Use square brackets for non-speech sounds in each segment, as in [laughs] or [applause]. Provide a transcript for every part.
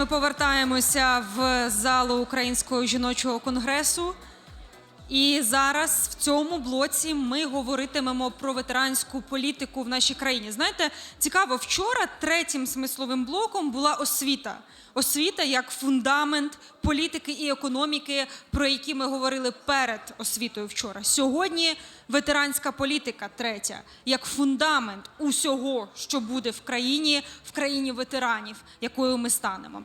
Ми повертаємося в залу Українського жіночого конгресу. І зараз в цьому блоці ми говоритимемо про ветеранську політику в нашій країні. Знаєте, цікаво, вчора третім смисловим блоком була освіта. Освіта як фундамент політики і економіки, про які ми говорили перед освітою вчора. Сьогодні ветеранська політика третя, як фундамент усього, що буде в країні, в країні ветеранів, якою ми станемо.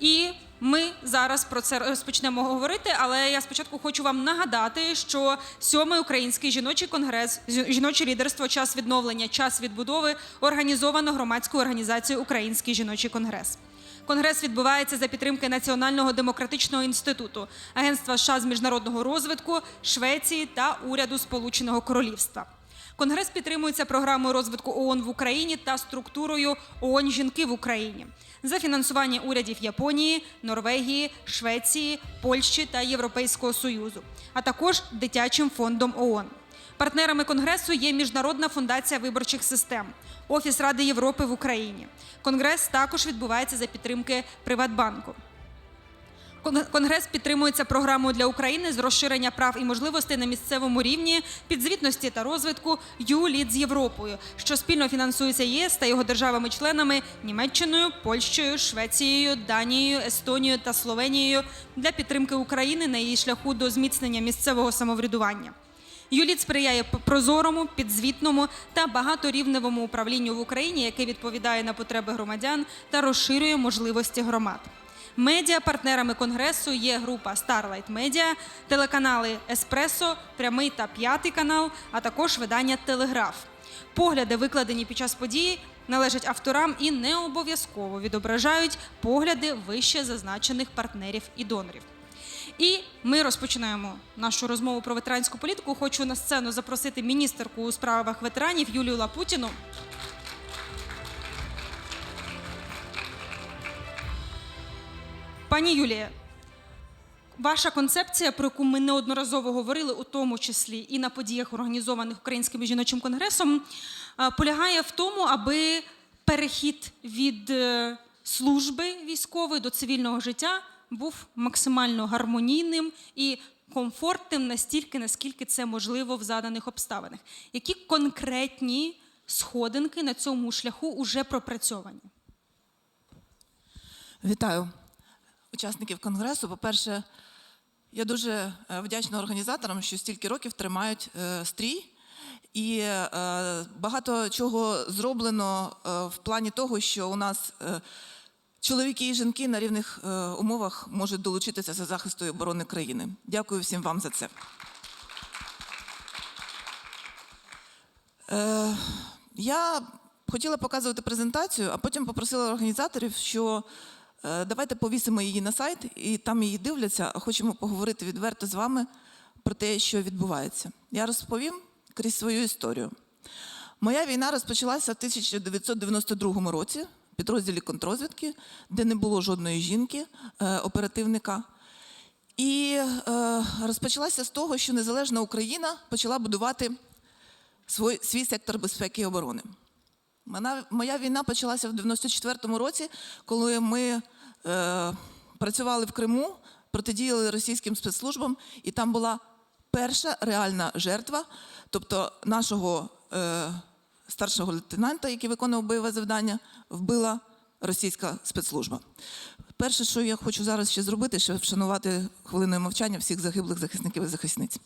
І ми зараз про це розпочнемо говорити. Але я спочатку хочу вам нагадати, що сьомий український жіночий конгрес, жіноче лідерство, час відновлення, час відбудови організовано громадською організацією Український жіночий конгрес. Конгрес відбувається за підтримки Національного демократичного інституту, Агентства США з міжнародного розвитку, Швеції та уряду Сполученого Королівства. Конгрес підтримується програмою розвитку ООН в Україні та структурою ООН Жінки в Україні за фінансування урядів Японії, Норвегії, Швеції, Польщі та Європейського Союзу, а також дитячим фондом ООН. Партнерами конгресу є Міжнародна фундація виборчих систем, Офіс Ради Європи в Україні. Конгрес також відбувається за підтримки Приватбанку. Кон- Конгрес підтримується програмою для України з розширення прав і можливостей на місцевому рівні, підзвітності та розвитку ЮЛІД з Європою, що спільно фінансується ЄС та його державами-членами Німеччиною, Польщею, Швецією, Данією, Естонією та Словенією для підтримки України на її шляху до зміцнення місцевого самоврядування. ЮЛІД сприяє прозорому, підзвітному та багаторівневому управлінню в Україні, яке відповідає на потреби громадян та розширює можливості громад. Медіа партнерами конгресу є група Starlight Media, телеканали Еспресо, Прямий та П'ятий канал, а також видання Телеграф. Погляди, викладені під час події, належать авторам і не обов'язково відображають погляди вище зазначених партнерів і донорів. І ми розпочинаємо нашу розмову про ветеранську політику. Хочу на сцену запросити міністерку у справах ветеранів Юлію Лапутіну. Пані Юлія, ваша концепція, про яку ми неодноразово говорили, у тому числі і на подіях, організованих Українським жіночим конгресом, е, полягає в тому, аби перехід від е, служби військової до цивільного життя був максимально гармонійним і комфортним настільки, наскільки це можливо в заданих обставинах. Які конкретні сходинки на цьому шляху вже пропрацьовані? Вітаю учасників конгресу. По-перше, я дуже е, вдячна організаторам, що стільки років тримають е, стрій. І е, багато чого зроблено в плані того, що у нас чоловіки і жінки на рівних умовах можуть долучитися до захисту і оборони країни. Дякую всім вам за це. Я хотіла показувати презентацію, а потім попросила організаторів, що давайте повісимо її на сайт, і там її дивляться, а хочемо поговорити відверто з вами про те, що відбувається. Я розповім крізь свою історію. Моя війна розпочалася в 1992 році в підрозділі контрозвідки, де не було жодної жінки, е, оперативника. І е, розпочалася з того, що незалежна Україна почала будувати свій сектор безпеки і оборони. Моя, моя війна почалася в 94-му році, коли ми е, працювали в Криму, протидіяли російським спецслужбам, і там була перша реальна жертва, тобто нашого е, старшого лейтенанта, який виконував бойове завдання, вбила російська спецслужба. Перше, що я хочу зараз ще зробити, ще вшанувати хвилиною мовчання всіх загиблих захисників і захисниць.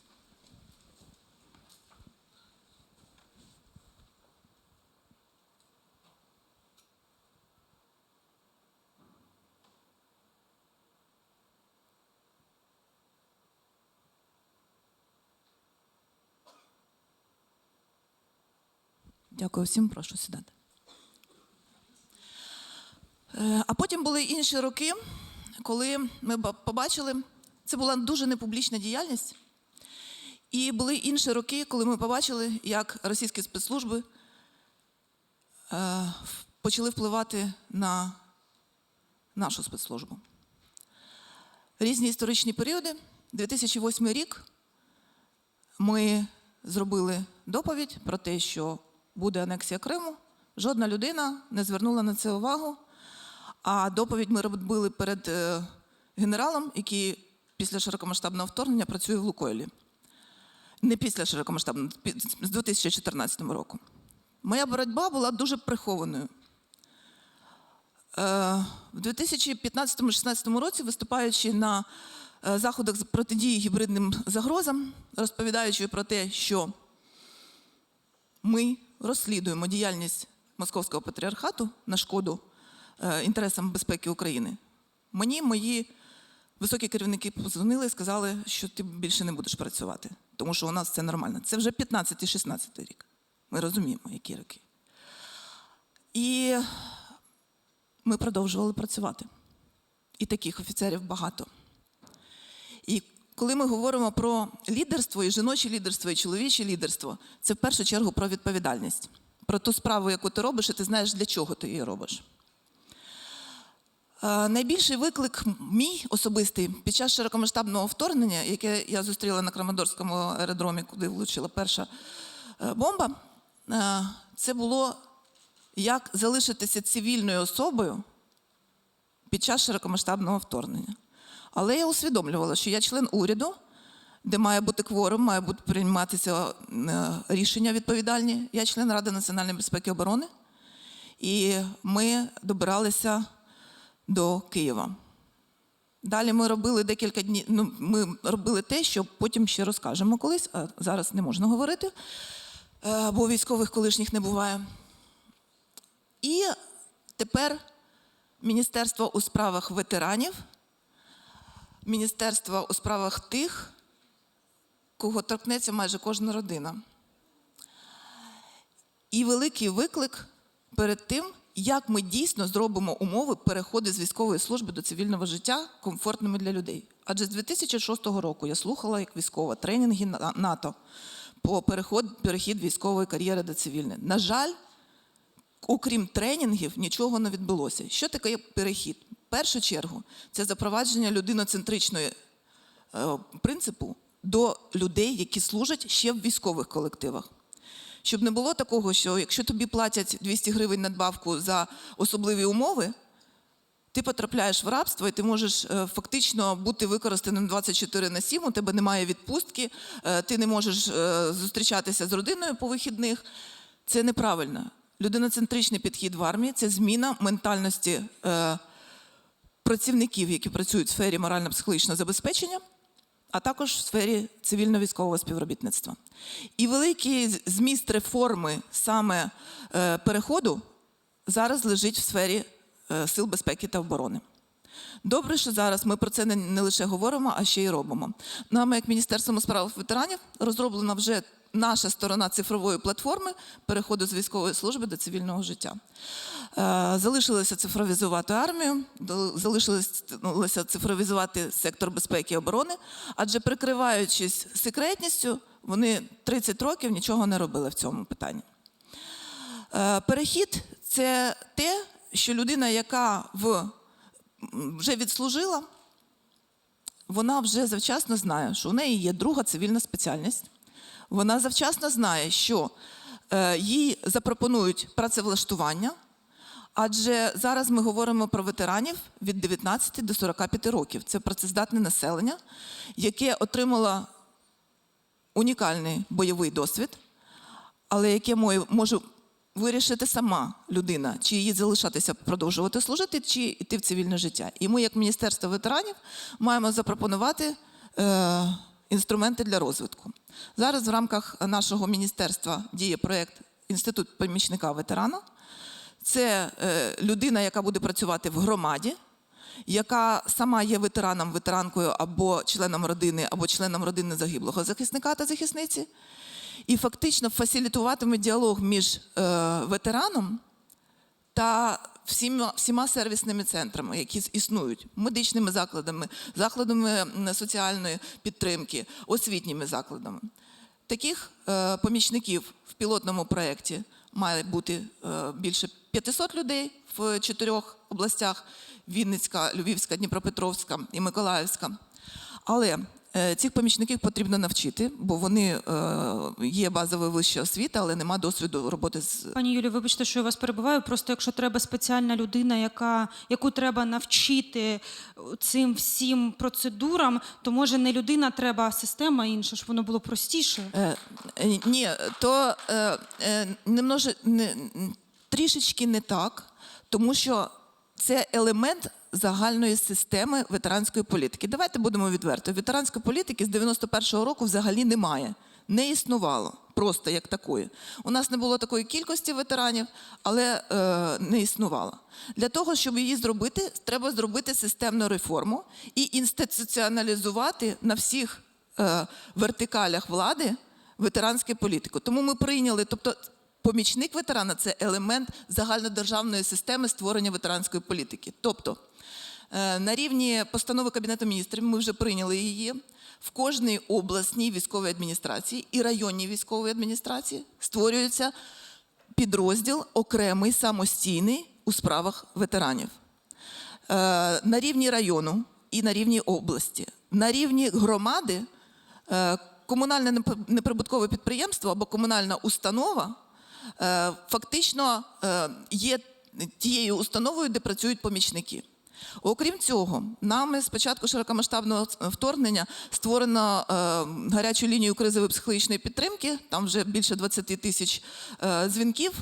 Дякую всім, прошу сідати. Е, А потім були інші роки, коли ми побачили, це була дуже непублічна діяльність. І були інші роки, коли ми побачили, як російські спецслужби е, почали впливати на нашу спецслужбу. Різні історичні періоди. 2008 рік ми зробили доповідь про те, що буде анексія Криму. Жодна людина не звернула на це увагу. А доповідь ми робили перед е, генералом, який після широкомасштабного вторгнення працює в Лукойлі. Не після широкомасштабного, з 2014 року. Моя боротьба була дуже прихованою. Е, В 2015-16 році, виступаючи на е, заходах з протидії гібридним загрозам, розповідаючи про те, що ми розслідуємо діяльність Московського патріархату на шкоду е, інтересам безпеки України, мені мої високі керівники позвонили і сказали, що ти більше не будеш працювати, тому що у нас це нормально. Це вже 15-16 рік. Ми розуміємо, які роки. І ми продовжували працювати. І таких офіцерів багато. Коли ми говоримо про лідерство, і жіноче лідерство, і чоловіче лідерство, це в першу чергу про відповідальність, про ту справу, яку ти робиш, і ти знаєш, для чого ти її робиш. Е, Найбільший виклик мій особистий під час широкомасштабного вторгнення, яке я зустріла на Краматорському аеродромі, куди влучила перша е, бомба, е, це було як залишитися цивільною особою під час широкомасштабного вторгнення. Але я усвідомлювала, що я член уряду, де має бути кворум, має бути прийматися е, рішення відповідальні. Я член Ради національної безпеки і оборони, і ми добиралися до Києва. Далі ми робили декілька днів. Ну, ми робили те, що потім ще розкажемо колись, а зараз не можна говорити, е, бо військових колишніх не буває. І тепер Міністерство у справах ветеранів, Міністерство у справах тих, кого торкнеться майже кожна родина. І великий виклик перед тим, як ми дійсно зробимо умови переходу з військової служби до цивільного життя комфортними для людей. Адже з 2006 року я слухала як військова тренінги на- НАТО по переход, перехід військової кар'єри до цивільної. На жаль, окрім тренінгів, нічого не відбулося. Що таке перехід? Першу чергу це запровадження людиноцентричної е, принципу до людей, які служать ще в військових колективах. Щоб не було такого, що якщо тобі платять 200 гривень надбавку за особливі умови, ти потрапляєш в рабство і ти можеш е, фактично бути використаним 24 на 7, у тебе немає відпустки, е, ти не можеш зустрічатися з родиною по вихідних. Це неправильно. Людиноцентричний підхід в армії це зміна ментальності працівників, які працюють в сфері морально-психологічного забезпечення, а також в сфері цивільно-військового співробітництва. І великий зміст реформи саме е, переходу зараз лежить в сфері е, сил безпеки та оборони. Добре, що зараз ми про це не, лише говоримо, а ще й робимо. Нами, як Міністерством у справах ветеранів, розроблена вже наша сторона цифрової платформи переходу з військової служби до цивільного життя. Е, Залишилося цифровізувати армію, залишилося цифровізувати сектор безпеки і оборони, адже прикриваючись секретністю, вони 30 років нічого не робили в цьому питанні. Е, Перехід це те, що людина, яка вже відслужила, вона вже завчасно знає, що у неї є друга цивільна спеціальність. Вона завчасно знає, що е, їй запропонують працевлаштування, адже зараз ми говоримо про ветеранів від 19 до 45 років. Це працездатне населення, яке отримало унікальний бойовий досвід, але яке може вирішити сама людина, чи їй залишатися продовжувати служити, чи йти в цивільне життя. І ми, як Міністерство ветеранів, маємо запропонувати е, інструменти для розвитку. Зараз в рамках нашого міністерства діє проєкт Інститут помічника ветерана. Це е, людина, яка буде працювати в громаді, яка сама є ветераном, ветеранкою або членом родини, або членом родини загиблого захисника та захисниці, і фактично фасилітуватиме діалог між е, ветераном та всіма, всіма сервісними центрами, які існують, медичними закладами, закладами соціальної підтримки, освітніми закладами. Таких е, помічників в пілотному проєкті має бути е, більше 500 людей в чотирьох областях: Вінницька, Львівська, Дніпропетровська і Миколаївська. Але Цих помічників потрібно навчити, бо вони е, є базова вища освіта, але нема досвіду роботи з Пані Юлі, вибачте, що я вас перебиваю. Просто якщо треба спеціальна людина, яка, яку треба навчити цим всім процедурам, то може не людина треба, а система інша, щоб воно було простіше. Е, е, Ні, то е, е, немноже, не, трішечки не так, тому що це елемент загальної системи ветеранської політики. Давайте будемо відверто. Ветеранської політики з 91-го року взагалі немає. Не існувало просто як такої. У нас не було такої кількості ветеранів, але е, не існувало. Для того, щоб її зробити, треба зробити системну реформу і інституціоналізувати на всіх е, вертикалях влади ветеранську політику. Тому ми прийняли, тобто помічник ветерана це елемент загальнодержавної системи створення ветеранської політики. Тобто е, на рівні постанови Кабінету міністрів ми вже прийняли її. В кожній обласній військовій адміністрації і районній військовій адміністрації створюється підрозділ окремий самостійний у справах ветеранів. Е, на рівні району і на рівні області. На рівні громади е, комунальне неприбуткове підприємство або комунальна установа фактично е, є тією установою, де працюють помічники. Окрім цього, нами з початку широкомасштабного вторгнення створено е, гарячу лінію кризової психологічної підтримки. Там вже більше 20 тисяч е, дзвінків.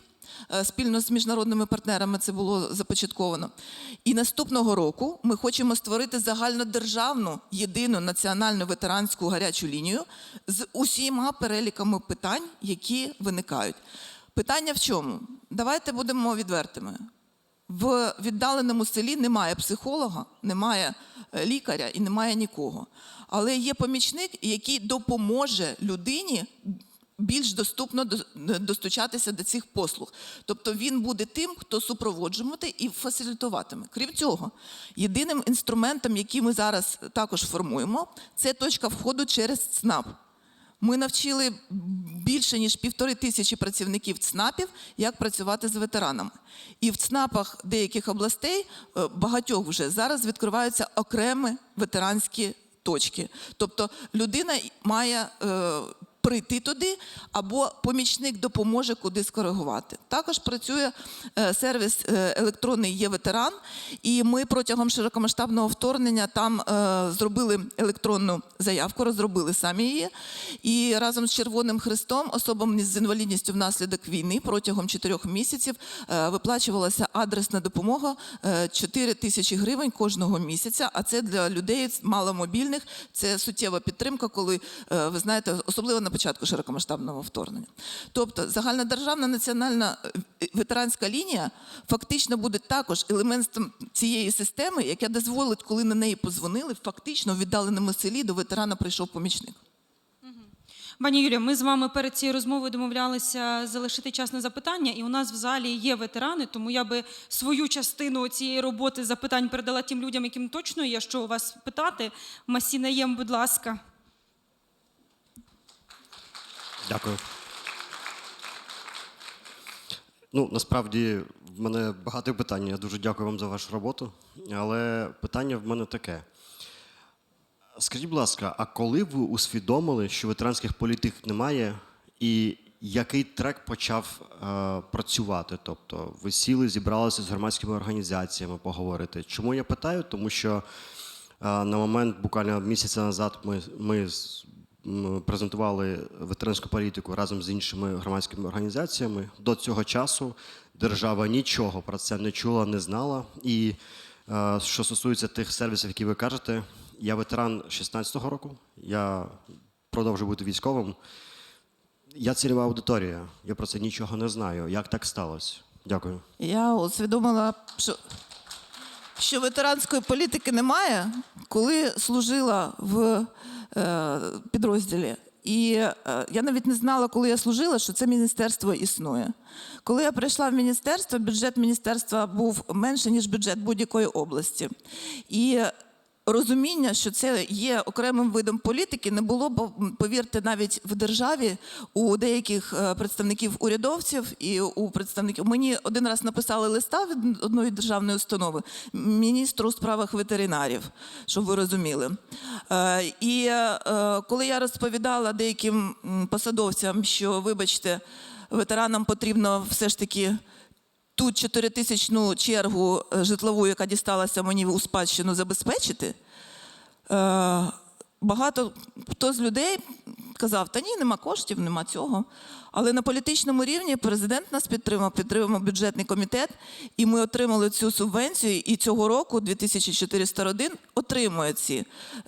Е, Спільно з міжнародними партнерами це було започатковано. І наступного року ми хочемо створити загальнодержавну єдину національну ветеранську гарячу лінію з усіма переліками питань, які виникають. Питання в чому? Давайте будемо відвертими. В віддаленому селі немає психолога, немає е, лікаря і немає нікого. Але є помічник, який допоможе людині більш доступно достучатися до цих послуг. Тобто він буде тим, хто супроводжуватиме і фасилітуватиме. Крім цього, єдиним інструментом, який ми зараз також формуємо, це точка входу через ЦНАП. Ми навчили більше ніж півтори тисячі працівників ЦНАПів, як працювати з ветеранами. І в ЦНАПах деяких областей, е, багатьох вже зараз відкриваються окремі ветеранські точки. Тобто людина має е, прийти туди, або помічник допоможе куди скоригувати. Також працює е, сервіс е, електронний є ветеран, і ми протягом широкомасштабного вторгнення там е, зробили електронну заявку, розробили самі її. І разом з Червоним Хрестом особам з інвалідністю внаслідок війни протягом 4 місяців виплачувалася адресна допомога е, 4 тисячі гривень кожного місяця. А це для людей маломобільних. Це суттєва підтримка, коли ви знаєте, особливо на початку широкомасштабного вторгнення. Тобто загальнодержавна національна е, ветеранська лінія фактично буде також елементом цієї системи, яка дозволить, коли на неї позвонили, фактично в віддаленому селі до ветерана прийшов помічник. Пані Юлія, ми з вами перед цією розмовою домовлялися залишити час на запитання, і у нас в залі є ветерани, тому я би свою частину цієї роботи запитань передала тим людям, яким точно є що у вас питати. Масінаєм, будь ласка. Дякую. Ну, насправді, в мене багато питань. Я дуже дякую вам за вашу роботу. Але питання в мене таке. Скажіть, будь ласка, а коли ви усвідомили, що ветеранських політик немає, і який трек почав е, працювати? Тобто ви сіли, зібралися з громадськими організаціями поговорити. Чому я питаю? Тому що е, на момент буквально місяця назад ми, ми з- презентували ветеранську політику разом з іншими громадськими організаціями. До цього часу держава нічого про це не чула, не знала. І е, що стосується тих сервісів, які ви кажете, я ветеран 16-го року, я продовжую бути військовим. Я цільова аудиторія, я про це нічого не знаю. Як так сталося? Дякую. Я усвідомила, що, що ветеранської політики немає, коли служила в підрозділі. І е, я навіть не знала, коли я служила, що це міністерство існує. Коли я прийшла в міністерство, бюджет міністерства був менше, ніж бюджет будь-якої області. І розуміння, що це є окремим видом політики, не було, бо повірте, навіть в державі у деяких е, представників урядовців і у представників мені один раз написали листа від одної державної установи міністру у справах ветеринарів, щоб ви розуміли. Е, І е, коли я розповідала деяким посадовцям, що, вибачте, ветеранам потрібно все ж таки ту чотиритисячну чергу е, житлову, яка дісталася мені у спадщину, забезпечити. Е, Багато хто з людей казав, та ні, нема коштів, нема цього. Але на політичному рівні президент нас підтримав, підтримав бюджетний комітет, і ми отримали цю субвенцію. І цього року 2400 родин отримує ці,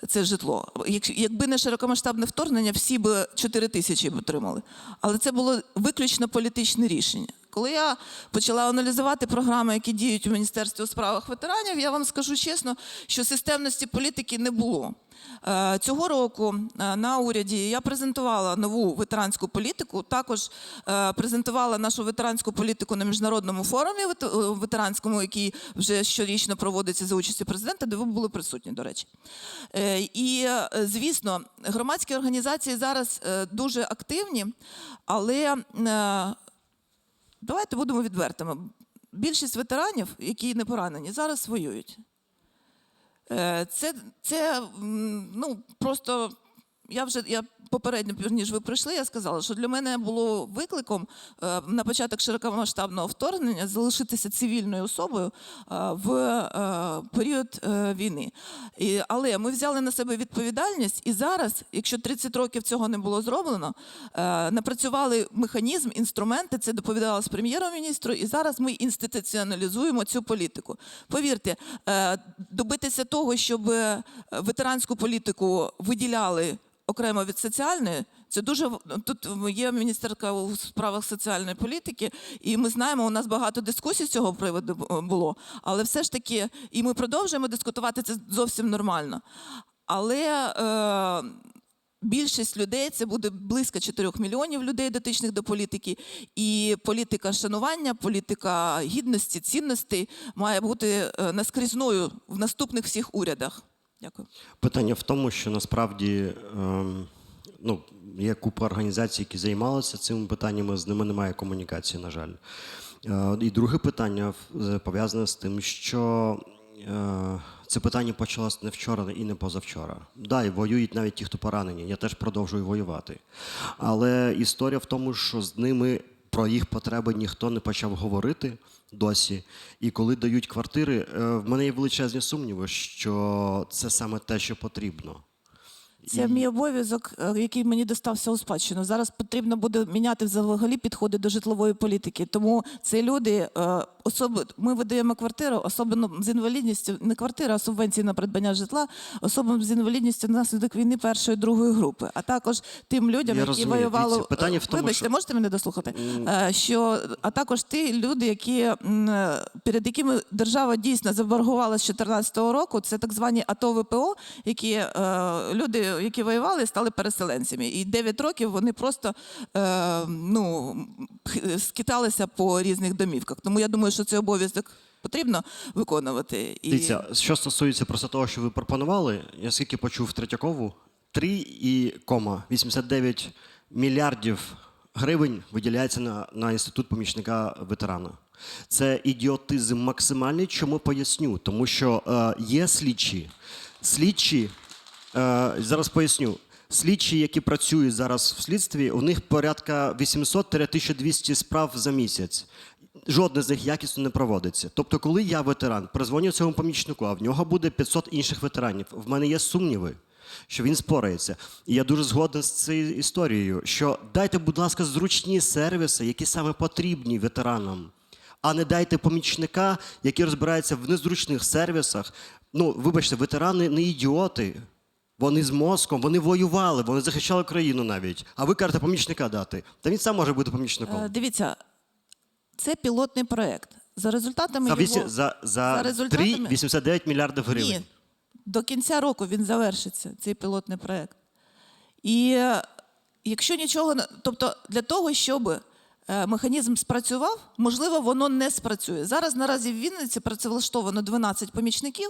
це житло. Якби не широкомасштабне вторгнення, всі б 4 тисячі б отримали. Але це було виключно політичне рішення. Коли я почала аналізувати програми, які діють у Міністерстві у справах ветеранів, я вам скажу чесно, що системності політики не було. Е, Цього року е, на уряді я презентувала нову ветеранську політику. Також е, презентувала нашу ветеранську політику на міжнародному форумі ветеранському, який вже щорічно проводиться за участі президента, де ви були присутні, до речі. І, звісно, громадські організації зараз дуже активні, але давайте будемо відвертими. Більшість ветеранів, які не поранені, зараз воюють. Е, Це, це ну, просто я вже я попередньо, ніж ви прийшли, я сказала, що для мене було викликом е, на початок широкомасштабного вторгнення залишитися цивільною особою е, в е, період війни. Але ми взяли на себе відповідальність, і зараз, якщо 30 років цього не було зроблено, напрацювали механізм, інструменти. Це доповідала з прем'єром-міністру, і зараз ми інституціоналізуємо цю політику. Повірте, добитися того, щоб ветеранську політику виділяли окремо від соціальної. Це дуже тут є міністерка у справах соціальної політики, і ми знаємо, у нас багато дискусій з цього приводу було. Але все ж таки, і ми продовжуємо дискутувати це зовсім нормально. Але е, більшість людей це буде близько 4 мільйонів людей, дотичних до політики. І політика шанування, політика гідності, цінностей має бути е, наскрізною в наступних всіх урядах. Дякую. Питання в тому, що насправді ем, ну, є купа організацій, які займалися цими питаннями, з ними немає комунікації, на жаль. Е, і друге питання пов'язане з тим, що е, це питання почалось не вчора і не позавчора. Да, і воюють навіть ті, хто поранені. Я теж продовжую воювати. Але історія в тому, що з ними про їх потреби ніхто не почав говорити досі. І коли дають квартири, е, в мене є величезні сумніви, що це саме те, що потрібно. Це мій обов'язок, е, який мені достався у спадщину. Зараз потрібно буде міняти взагалі підходи до житлової політики. Тому це люди, е, особи, ми видаємо квартиру, особливо з інвалідністю, не квартира, а субвенції на придбання житла, особам з інвалідністю внаслідок війни першої другої групи, а також тим людям, Я які розумію. воювали. Питання в тому, Вибачте, що- можете мене дослухати? Е, Що а також ті люди, які перед якими держава дійсно заборгувала з 2014 року, це так звані АТО ВПО, які люди, які воювали, стали переселенцями. І 9 років вони просто е, ну, скиталися по різних домівках. Тому я думаю, що цей обов'язок потрібно виконувати. І... Дивіться, що стосується просто того, що ви пропонували, я скільки почув Третьякову, 3,89 мільярдів гривень виділяється на, на інститут помічника ветерана. Це ідіотизм максимальний. Чому поясню? Тому що е, є слідчі. Слідчі, зараз поясню. Слідчі, які працюють зараз в слідстві, у них порядка 800-1200 справ за місяць. Жодне з них якісно не проводиться. Тобто, коли я ветеран, призвоню цьому помічнику, а в нього буде 500 інших ветеранів. В мене є сумніви, що він спорається. І я дуже згоден з цією історією, що дайте, будь ласка, зручні сервіси, які саме потрібні ветеранам. А не дайте помічника, який розбирається в незручних сервісах. Ну, вибачте, ветерани не ідіоти. Вони з мозком, вони воювали, вони захищали країну навіть. А ви кажете помічника дати. Та він сам може бути помічником. Е, Дивіться, це пілотний проект. За результатами За, його... за, за, за результатами- 3,89 мільярдів гривень. Ні, до кінця року він завершиться, цей пілотний проект. І е, якщо нічого не. Тобто, для того, щоб механізм спрацював, можливо, воно не спрацює. Зараз наразі в Вінниці працевлаштовано 12 помічників,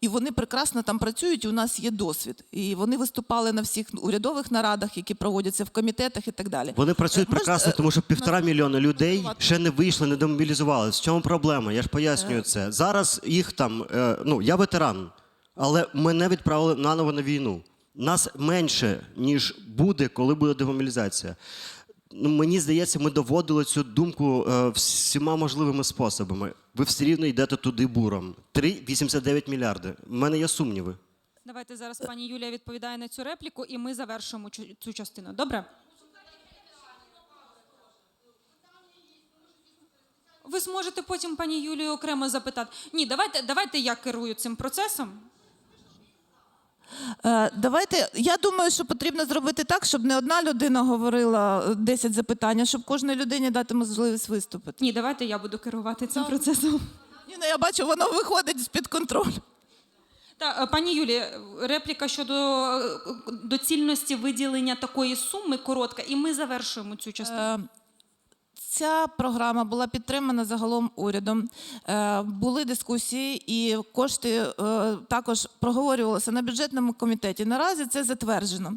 і вони прекрасно там працюють. і У нас є досвід. І вони виступали на всіх урядових нарадах, які проводяться в комітетах і так далі. Вони працюють Е, можна, прекрасно, е, тому що півтора мільйона людей ще не вийшли, не демобілізувалися. В чому проблема? Я ж пояснюю Е. це. Зараз їх там, е, ну я ветеран, але мене відправили наново на війну. Нас менше, ніж буде, коли буде демобілізація. Ну, мені здається, ми доводили цю думку е, всіма можливими способами. Ви все рівно йдете туди буром. 3,89 мільярди. У мене є сумніви. Давайте зараз пані Юлія відповідає на цю репліку, і ми завершимо цю- частину. Добре? Ви зможете потім пані Юлію окремо запитати. Ні, давайте, давайте я керую цим процесом. Е, Давайте, я думаю, що потрібно зробити так, щоб не одна людина говорила е, 10 запитань, а щоб кожній людині дати можливість виступити. Ні, давайте я буду керувати цим процесом. Ні, ну я бачу, воно виходить з-під контролю. Та, е, пані Юлі, репліка щодо е, доцільності виділення такої суми коротка, і ми завершуємо цю частину. Е, Ця програма була підтримана загалом урядом. Е, Були дискусії, і кошти е, також проговорювалися на бюджетному комітеті. Наразі це затверджено.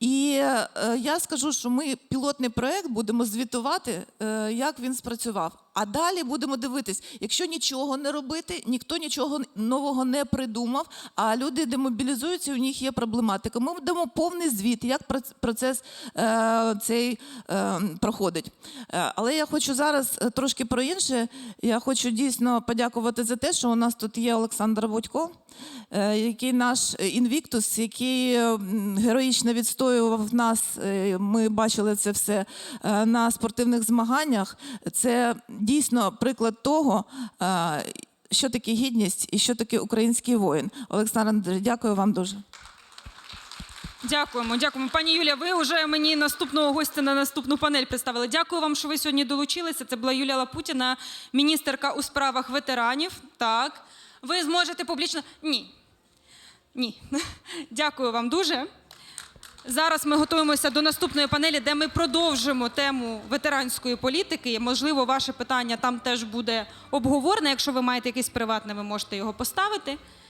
І е, я скажу, що ми пілотний проект будемо звітувати, як він спрацював. А далі будемо дивитись, якщо нічого не робити, ніхто нічого нового не придумав, а люди демобілізуються, у них є проблематика. Ми дамо повний звіт, як проц- процес е, цей е, проходить. Е, але я хочу зараз е, трошки про інше. Я хочу дійсно подякувати за те, що у нас тут є Олександр Будько, який наш інвіктус, який е, героїчно відстоював нас. е, Ми бачили це все е, на спортивних змаганнях. Це дійсно приклад того. е, Що таке гідність і що таке український воїн? Олександр дякую вам дуже. Дякуємо, дякуємо. Пані Юля, ви вже мені наступного гостя на наступну панель представили. Дякую вам, що ви сьогодні долучилися. Це була Юлія Лапутіна, міністерка у справах ветеранів. Так. Ви зможете публічно. Ні. Ні. [laughs] Дякую вам дуже. Зараз ми готуємося до наступної панелі, де ми продовжимо тему ветеранської політики. Можливо, ваше питання там теж буде обговорене. Якщо ви маєте якесь приватне, ви можете його поставити.